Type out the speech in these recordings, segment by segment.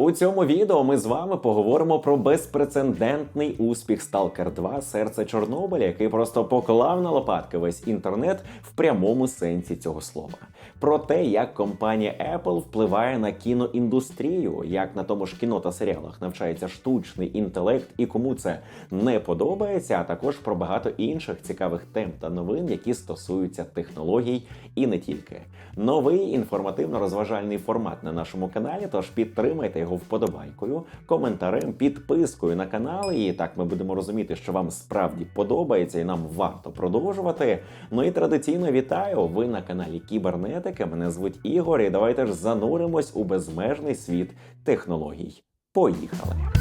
У цьому відео ми з вами поговоримо про безпрецедентний успіх Stalker 2 серце Чорнобиля, який просто поклав на лопатки весь інтернет в прямому сенсі цього слова. Про те, як компанія Apple впливає на кіноіндустрію, як на тому ж кіно та серіалах навчається штучний інтелект і кому це не подобається, а також про багато інших цікавих тем та новин, які стосуються технологій і не тільки. Новий інформативно-розважальний формат на нашому каналі. Тож підтримайте його вподобайкою, коментарем, підпискою на канал. І так ми будемо розуміти, що вам справді подобається і нам варто продовжувати. Ну і традиційно вітаю! Ви на каналі Кібернетики. Мене звуть Ігор. І давайте ж зануримось у безмежний світ технологій. Поїхали!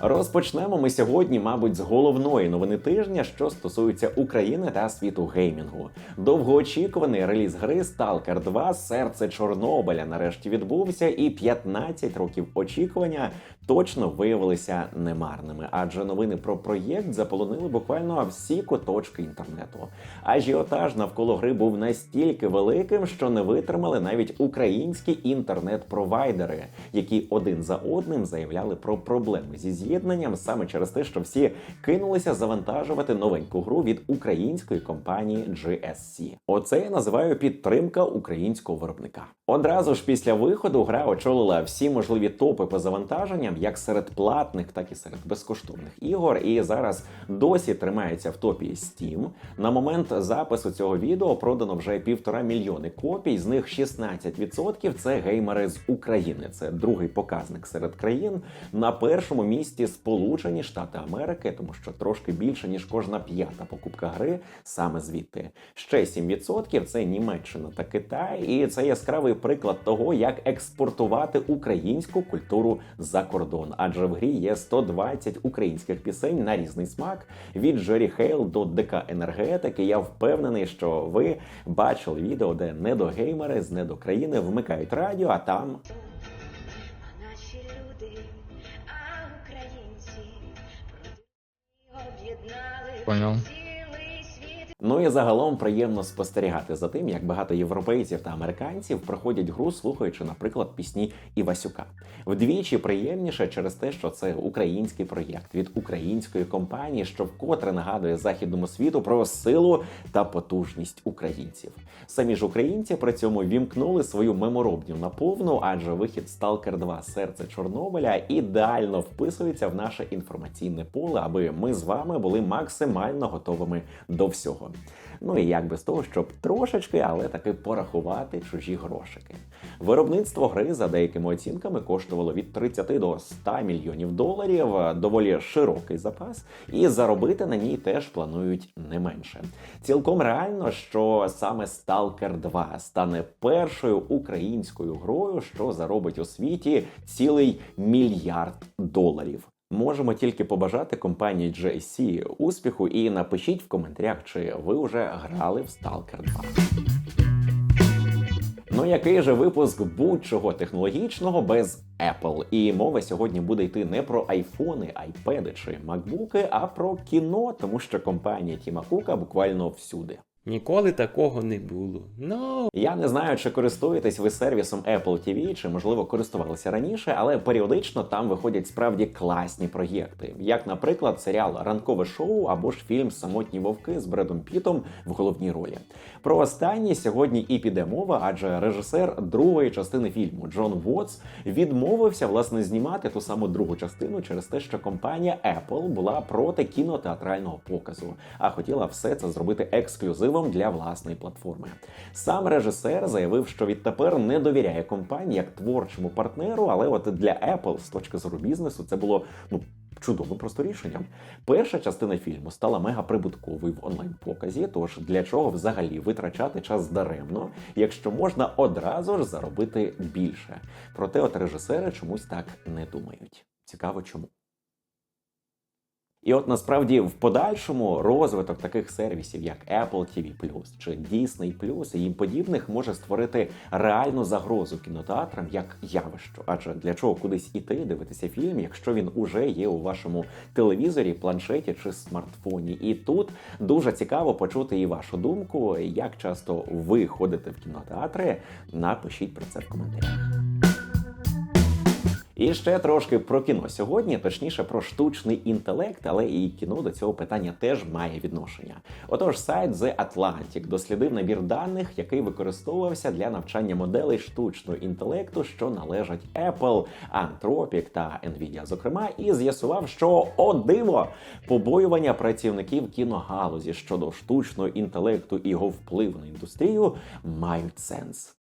Розпочнемо ми сьогодні, мабуть, з головної новини тижня, що стосується України та світу геймінгу. Довгоочікуваний реліз гри Stalker 2 Серце Чорнобиля нарешті відбувся, і 15 років очікування точно виявилися немарними, адже новини про проєкт заполонили буквально всі куточки інтернету. Ажіотаж навколо гри був настільки великим, що не витримали навіть українські інтернет-провайдери, які один за одним заявляли про проблеми зі з'єднанням саме через те, що всі кинулися завантажувати новеньку гру від української компанії GSC. Оце я називаю підтримка українського виробника. Одразу ж після виходу гра очолила всі можливі топи по завантаженням, як серед платних, так і серед безкоштовних ігор. І зараз досі тримається в топі Steam. На момент запису цього відео продано вже півтора мільйони копій. З них 16% – це геймери з України. Це другий показник серед країн. На першому місці Сполучені Штати Америки, тому що трошки більше ніж кожна п'ята покупка гри саме звідти. Ще 7% – це Німеччина та Китай, і це яскравий приклад того, як експортувати українську культуру за кордон. Адже в грі є 120 українських пісень на різний смак від Джері Хейл до ДК енергетики. Я впевнений, що ви бачили відео, де недогеймери з недокраїни вмикають радіо, а там наші люди, об'єднали Понял. Ну і загалом приємно спостерігати за тим, як багато європейців та американців проходять гру, слухаючи, наприклад, пісні Івасюка. Вдвічі приємніше через те, що це український проєкт від української компанії, що вкотре нагадує західному світу про силу та потужність українців. Самі ж українці при цьому вімкнули свою меморобню на повну, адже вихід Stalker 2 серце Чорнобиля ідеально вписується в наше інформаційне поле, аби ми з вами були максимально готовими до всього. Ну і як без того, щоб трошечки, але таки порахувати чужі грошики. Виробництво гри за деякими оцінками коштувало від 30 до 100 мільйонів доларів, доволі широкий запас, і заробити на ній теж планують не менше. Цілком реально, що саме Stalker 2 стане першою українською грою, що заробить у світі цілий мільярд доларів. Можемо тільки побажати компанії JC успіху і напишіть в коментарях, чи ви вже грали в Stalker 2. Ну який же випуск будь-чого технологічного без Apple? І мова сьогодні буде йти не про айфони, айпеди чи макбуки, а про кіно, тому що компанія Тіма Кука буквально всюди. Ніколи такого не було. Ну, Я не знаю, чи користуєтесь ви сервісом Apple TV, чи можливо користувалися раніше, але періодично там виходять справді класні проєкти, як, наприклад, серіал Ранкове шоу або ж фільм Самотні вовки з Бредом Пітом в головній ролі. Про останні сьогодні і піде мова, адже режисер другої частини фільму Джон Вотс відмовився власне знімати ту саму другу частину через те, що компанія Apple була проти кінотеатрального показу, а хотіла все це зробити ексклюзивом для власної платформи. Сам режисер заявив, що відтепер не довіряє компанії як творчому партнеру, але от для Apple з точки зору бізнесу це було ну. Чудовим просто рішенням. Перша частина фільму стала мегаприбутковою в онлайн-показі. Тож для чого взагалі витрачати час даремно, якщо можна одразу ж заробити більше? Проте, от режисери чомусь так не думають. Цікаво, чому. І от насправді в подальшому розвиток таких сервісів, як Apple TV+, чи Disney+, і їм подібних може створити реальну загрозу кінотеатрам як явище. Адже для чого кудись іти, дивитися фільм, якщо він уже є у вашому телевізорі, планшеті чи смартфоні. І тут дуже цікаво почути і вашу думку, як часто ви ходите в кінотеатри. Напишіть про це в коментарях. І ще трошки про кіно сьогодні, точніше про штучний інтелект, але і кіно до цього питання теж має відношення. Отож, сайт The Atlantic дослідив набір даних, який використовувався для навчання моделей штучного інтелекту, що належать Apple, Anthropic та Nvidia, зокрема, і з'ясував, що о диво побоювання працівників кіногалузі щодо штучного інтелекту і його впливу на індустрію мають сенс.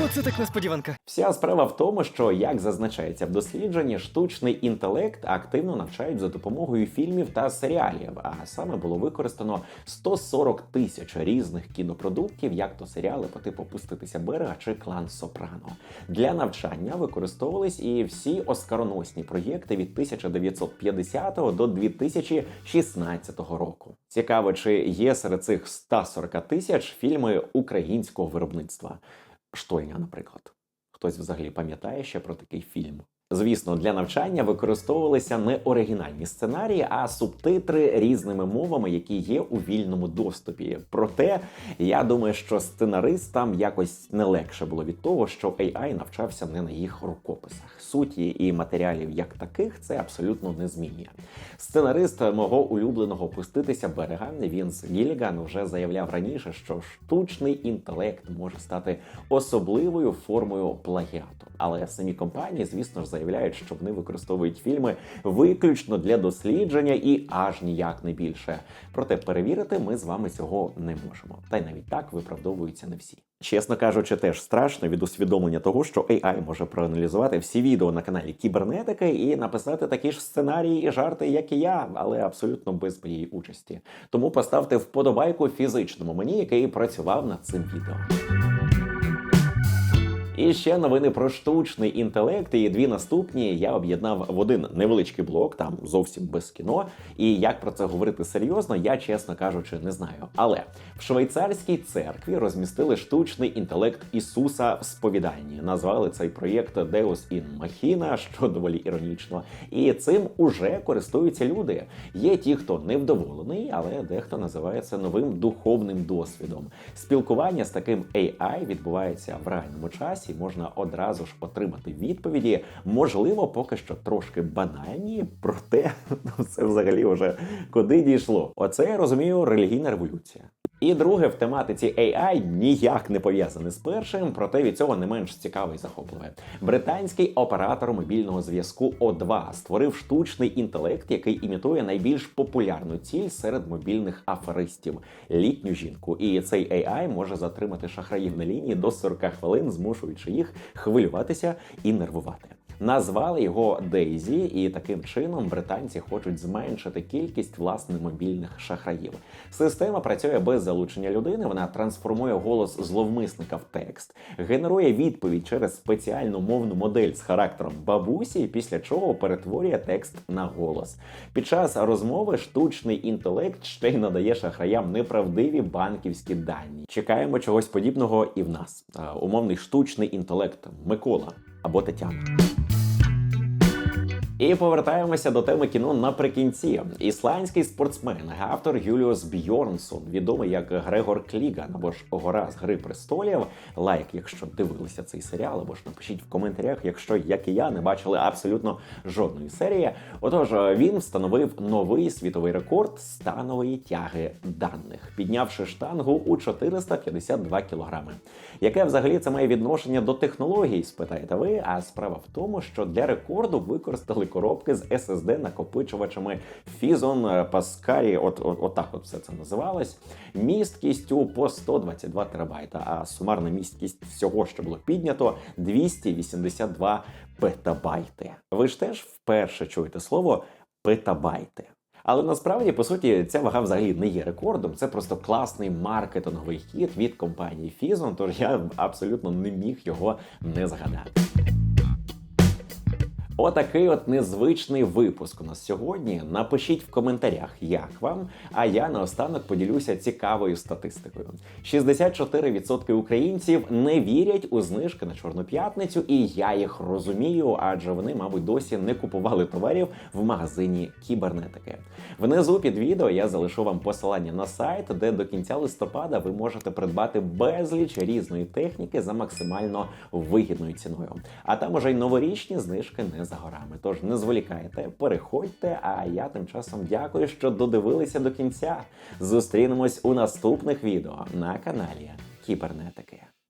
Оце так несподіванка. Вся справа в тому, що як зазначається в дослідженні, штучний інтелект активно навчають за допомогою фільмів та серіалів. А саме було використано 140 тисяч різних кінопродуктів, як то серіали по типу Пуститися берега чи Клан Сопрано. Для навчання використовувались і всі оскароносні проєкти від 1950 до 2016 року. Цікаво, чи є серед цих 140 тисяч фільми українського виробництва. Штольня, наприклад. Хтось взагалі пам'ятає ще про такий фільм. Звісно, для навчання використовувалися не оригінальні сценарії, а субтитри різними мовами, які є у вільному доступі. Проте я думаю, що сценаристам якось не легше було від того, що AI навчався не на їх рукописах. Суті і матеріалів як таких це абсолютно не змінює. Сценарист мого улюбленого пуститися берега Вінс Гіліган вже заявляв раніше, що штучний інтелект може стати особливою формою плагіату. Але самі компанії, звісно ж, заявляють, що вони використовують фільми виключно для дослідження і аж ніяк не більше. Проте перевірити ми з вами цього не можемо. Та й навіть так виправдовуються не всі. Чесно кажучи, теж страшно від усвідомлення того, що AI може проаналізувати всі відео на каналі Кібернетики і написати такі ж сценарії і жарти, як і я, але абсолютно без моєї участі. Тому поставте вподобайку фізичному мені, який працював над цим відео. І ще новини про штучний інтелект. І дві наступні я об'єднав в один невеличкий блок, там зовсім без кіно. І як про це говорити серйозно, я чесно кажучи, не знаю. Але в швейцарській церкві розмістили штучний інтелект Ісуса в сповіданні. Назвали цей проєкт Deus in Machina, що доволі іронічно. І цим уже користуються люди. Є ті, хто невдоволений, але дехто називає це новим духовним досвідом. Спілкування з таким AI відбувається в реальному часі. Можна одразу ж отримати відповіді. Можливо, поки що трошки банальні, проте це взагалі вже куди дійшло. Оце я розумію релігійна революція. І друге в тематиці AI ніяк не пов'язане з першим, проте від цього не менш цікаве і захопливе. Британський оператор мобільного зв'язку O2 створив штучний інтелект, який імітує найбільш популярну ціль серед мобільних аферистів літню жінку. І цей AI може затримати шахраїв на лінії до 40 хвилин, змушуючи їх хвилюватися і нервувати. Назвали його Дейзі, і таким чином британці хочуть зменшити кількість власне мобільних шахраїв. Система працює без залучення людини. Вона трансформує голос зловмисника в текст, генерує відповідь через спеціальну мовну модель з характером бабусі, після чого перетворює текст на голос. Під час розмови штучний інтелект ще й надає шахраям неправдиві банківські дані. Чекаємо чогось подібного і в нас. Умовний штучний інтелект Микола або Тетяна. І повертаємося до теми кіно наприкінці. Ісландський спортсмен, автор Юліус Бьорнсон, відомий як Грегор Кліган або ж Гора з Гри престолів. Лайк, якщо дивилися цей серіал, або ж напишіть в коментарях, якщо як і я не бачили абсолютно жодної серії. Отож, він встановив новий світовий рекорд станової тяги даних, піднявши штангу у 452 кілограми. Яке взагалі це має відношення до технологій? Спитаєте ви? А справа в тому, що для рекорду використали коробки з SSD накопичувачами Fizon Pascari, от, от, от так от все це називалось, місткістю по 122 терабайта, а сумарна місткість всього, що було піднято, 282 петабайти. Ви ж теж вперше чуєте слово петабайти. Але насправді, по суті, ця вага взагалі не є рекордом. Це просто класний маркетинговий хід від компанії Fizon, тож я абсолютно не міг його не згадати. Отакий от незвичний випуск у нас сьогодні. Напишіть в коментарях, як вам. А я наостанок поділюся цікавою статистикою: 64% українців не вірять у знижки на чорну п'ятницю, і я їх розумію, адже вони, мабуть, досі не купували товарів в магазині кібернетики. Внизу під відео я залишу вам посилання на сайт, де до кінця листопада ви можете придбати безліч різної техніки за максимально вигідною ціною. А там уже й новорічні знижки не не за горами. Тож не зволікайте, переходьте. А я тим часом дякую, що додивилися до кінця. Зустрінемось у наступних відео на каналі Кібернетики.